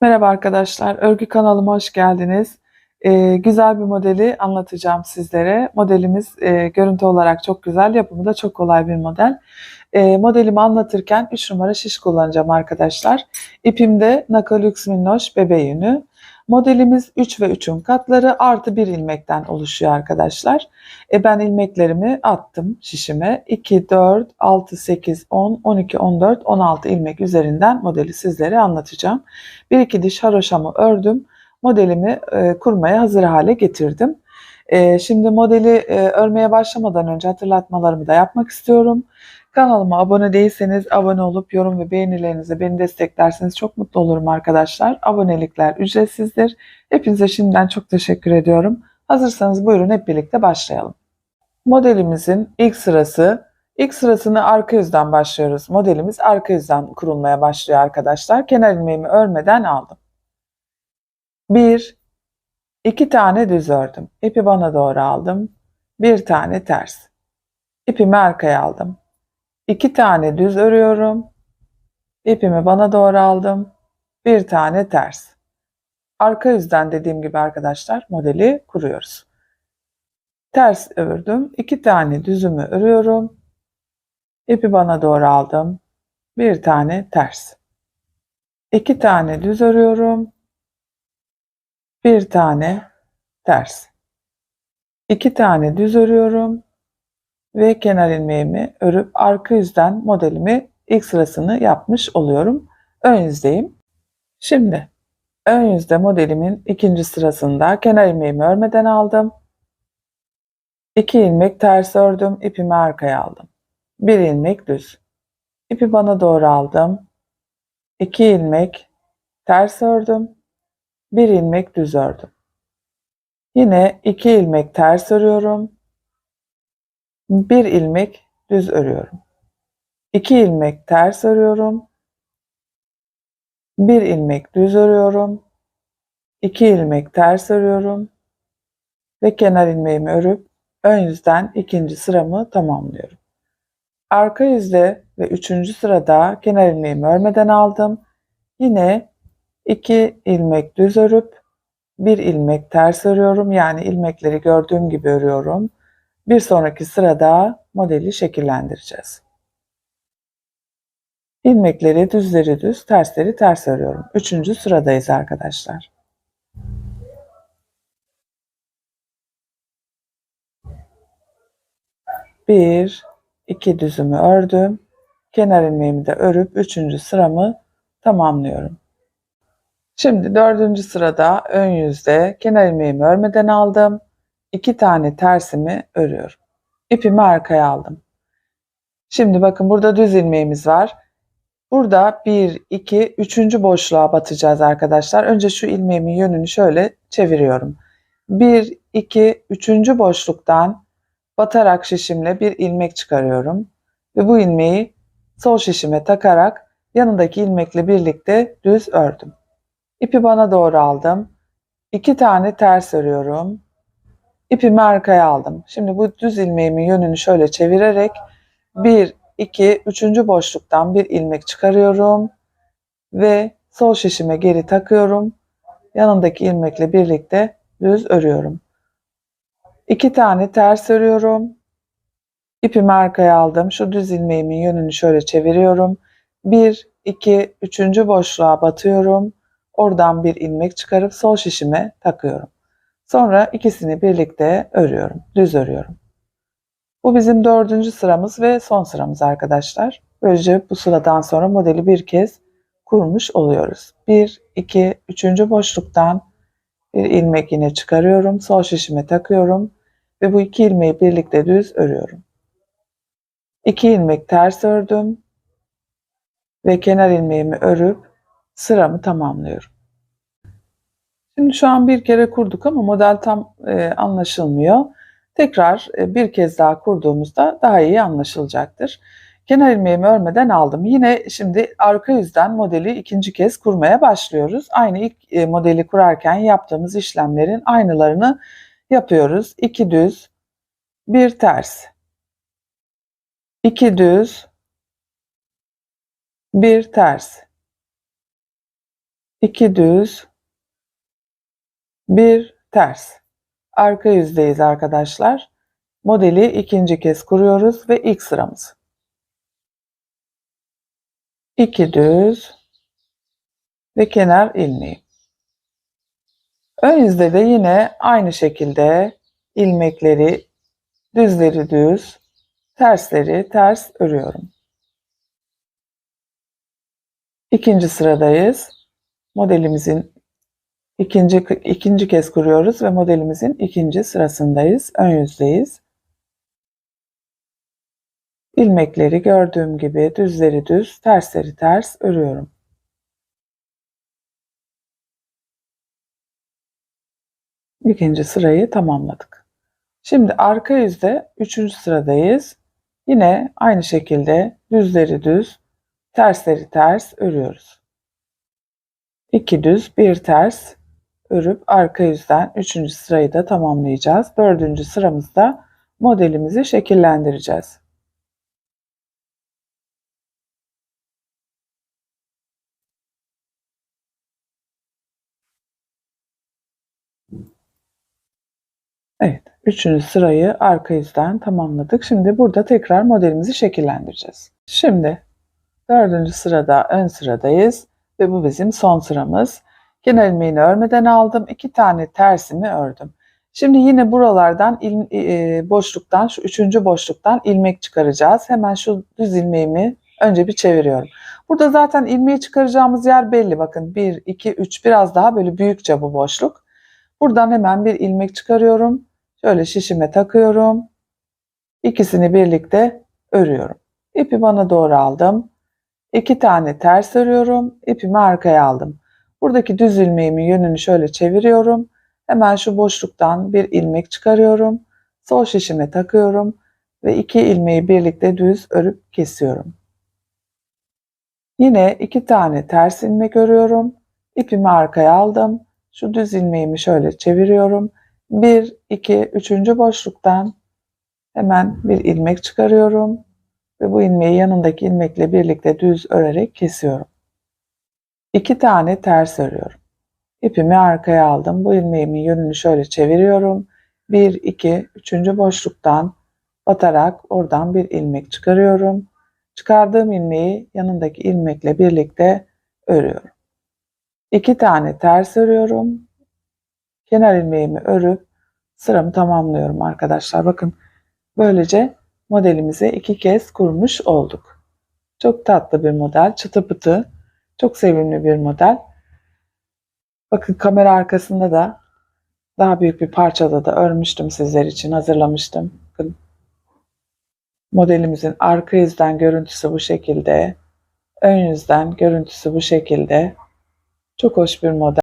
Merhaba arkadaşlar, örgü kanalıma hoş geldiniz. Ee, güzel bir modeli anlatacağım sizlere. Modelimiz e, görüntü olarak çok güzel, yapımı da çok kolay bir model. E, modelimi anlatırken 3 numara şiş kullanacağım arkadaşlar. İpimde Nakalux Minnoş bebe yünü. Modelimiz 3 ve 3'ün katları artı 1 ilmekten oluşuyor arkadaşlar. E, ben ilmeklerimi attım şişime. 2, 4, 6, 8, 10, 12, 14, 16 ilmek üzerinden modeli sizlere anlatacağım. Bir iki diş haroşamı ördüm. Modelimi e, kurmaya hazır hale getirdim. E, şimdi modeli e, örmeye başlamadan önce hatırlatmalarımı da yapmak istiyorum. Kanalıma abone değilseniz abone olup yorum ve beğenilerinizi beni desteklerseniz çok mutlu olurum arkadaşlar. Abonelikler ücretsizdir. Hepinize şimdiden çok teşekkür ediyorum. Hazırsanız buyurun hep birlikte başlayalım. Modelimizin ilk sırası, ilk sırasını arka yüzden başlıyoruz. Modelimiz arka yüzden kurulmaya başlıyor arkadaşlar. Kenar ilmeğimi örmeden aldım. Bir, iki tane düz ördüm. İpi bana doğru aldım. Bir tane ters. İpimi arkaya aldım. İki tane düz örüyorum. İpimi bana doğru aldım. Bir tane ters. Arka yüzden dediğim gibi arkadaşlar modeli kuruyoruz. Ters ördüm. İki tane düzümü örüyorum. İpi bana doğru aldım. Bir tane ters. İki tane düz örüyorum. Bir tane ters. İki tane düz örüyorum ve kenar ilmeğimi örüp arka yüzden modelimi ilk sırasını yapmış oluyorum. Ön yüzdeyim. Şimdi ön yüzde modelimin ikinci sırasında kenar ilmeğimi örmeden aldım. 2 ilmek ters ördüm, ipimi arkaya aldım. 1 ilmek düz. İpi bana doğru aldım. 2 ilmek ters ördüm. 1 ilmek düz ördüm. Yine 2 ilmek ters örüyorum. 1 ilmek düz örüyorum. 2 ilmek ters örüyorum. 1 ilmek düz örüyorum. 2 ilmek ters örüyorum ve kenar ilmeğimi örüp ön yüzden ikinci sıramı tamamlıyorum. Arka yüzde ve üçüncü sırada kenar ilmeğimi örmeden aldım. Yine 2 ilmek düz örüp 1 ilmek ters örüyorum. Yani ilmekleri gördüğüm gibi örüyorum. Bir sonraki sırada modeli şekillendireceğiz. İlmekleri düzleri düz, tersleri ters örüyorum. Üçüncü sıradayız arkadaşlar. Bir, iki düzümü ördüm. Kenar ilmeğimi de örüp üçüncü sıramı tamamlıyorum. Şimdi dördüncü sırada ön yüzde kenar ilmeğimi örmeden aldım. İki tane tersimi örüyorum. İpimi arkaya aldım. Şimdi bakın burada düz ilmeğimiz var. Burada 1, 2, 3. boşluğa batacağız arkadaşlar. Önce şu ilmeğimin yönünü şöyle çeviriyorum. 1, 2, 3. boşluktan batarak şişimle bir ilmek çıkarıyorum. Ve bu ilmeği sol şişime takarak yanındaki ilmekle birlikte düz ördüm. İpi bana doğru aldım. 2 tane ters örüyorum. İpimi arkaya aldım. Şimdi bu düz ilmeğimin yönünü şöyle çevirerek 1, 2, 3. boşluktan bir ilmek çıkarıyorum ve sol şişime geri takıyorum. Yanındaki ilmekle birlikte düz örüyorum. 2 tane ters örüyorum. İpimi arkaya aldım. Şu düz ilmeğimin yönünü şöyle çeviriyorum. 1, 2, 3. boşluğa batıyorum. Oradan bir ilmek çıkarıp sol şişime takıyorum. Sonra ikisini birlikte örüyorum. Düz örüyorum. Bu bizim dördüncü sıramız ve son sıramız arkadaşlar. Böylece bu sıradan sonra modeli bir kez kurmuş oluyoruz. 1, 2, 3. boşluktan bir ilmek yine çıkarıyorum. Sol şişime takıyorum ve bu iki ilmeği birlikte düz örüyorum. 2 ilmek ters ördüm ve kenar ilmeğimi örüp sıramı tamamlıyorum. Şimdi şu an bir kere kurduk ama model tam e, anlaşılmıyor. Tekrar e, bir kez daha kurduğumuzda daha iyi anlaşılacaktır. Kenar ilmeğimi örmeden aldım. Yine şimdi arka yüzden modeli ikinci kez kurmaya başlıyoruz. Aynı ilk e, modeli kurarken yaptığımız işlemlerin aynılarını yapıyoruz. İki düz, bir ters. İki düz, bir ters. 2 düz, 1 ters. Arka yüzdeyiz arkadaşlar. Modeli ikinci kez kuruyoruz ve ilk sıramız. 2 düz ve kenar ilmeği. Ön yüzde de yine aynı şekilde ilmekleri düzleri düz, tersleri ters örüyorum. İkinci sıradayız. Modelimizin ikinci ikinci kez kuruyoruz ve modelimizin ikinci sırasındayız. Ön yüzdeyiz. İlmekleri gördüğüm gibi düzleri düz, tersleri ters örüyorum. İkinci sırayı tamamladık. Şimdi arka yüzde üçüncü sıradayız. Yine aynı şekilde düzleri düz, tersleri ters örüyoruz. İki düz, bir ters örüp arka yüzden üçüncü sırayı da tamamlayacağız. Dördüncü sıramızda modelimizi şekillendireceğiz. Evet, üçüncü sırayı arka yüzden tamamladık. Şimdi burada tekrar modelimizi şekillendireceğiz. Şimdi dördüncü sırada ön sıradayız ve bu bizim son sıramız. Genel ilmeğini örmeden aldım. iki tane tersimi ördüm. Şimdi yine buralardan il, e, boşluktan şu üçüncü boşluktan ilmek çıkaracağız. Hemen şu düz ilmeğimi önce bir çeviriyorum. Burada zaten ilmeği çıkaracağımız yer belli. Bakın 1, 2, 3 biraz daha böyle büyükçe bu boşluk. Buradan hemen bir ilmek çıkarıyorum. Şöyle şişime takıyorum. İkisini birlikte örüyorum. İpi bana doğru aldım. İki tane ters örüyorum. İpimi arkaya aldım. Buradaki düz ilmeğimin yönünü şöyle çeviriyorum. Hemen şu boşluktan bir ilmek çıkarıyorum. Sol şişime takıyorum ve iki ilmeği birlikte düz örüp kesiyorum. Yine iki tane ters ilmek örüyorum. İpimi arkaya aldım. Şu düz ilmeğimi şöyle çeviriyorum. 1, 2, 3. boşluktan hemen bir ilmek çıkarıyorum ve bu ilmeği yanındaki ilmekle birlikte düz örerek kesiyorum. 2 tane ters örüyorum. İpimi arkaya aldım. Bu ilmeğimin yönünü şöyle çeviriyorum. 1, 2, 3. boşluktan batarak oradan bir ilmek çıkarıyorum. Çıkardığım ilmeği yanındaki ilmekle birlikte örüyorum. 2 tane ters örüyorum kenar ilmeğimi örüp sıramı tamamlıyorum arkadaşlar. Bakın böylece modelimizi iki kez kurmuş olduk. Çok tatlı bir model. Çıtı pıtı. Çok sevimli bir model. Bakın kamera arkasında da daha büyük bir parçada da örmüştüm sizler için hazırlamıştım. Bakın modelimizin arka yüzden görüntüsü bu şekilde. Ön yüzden görüntüsü bu şekilde. Çok hoş bir model.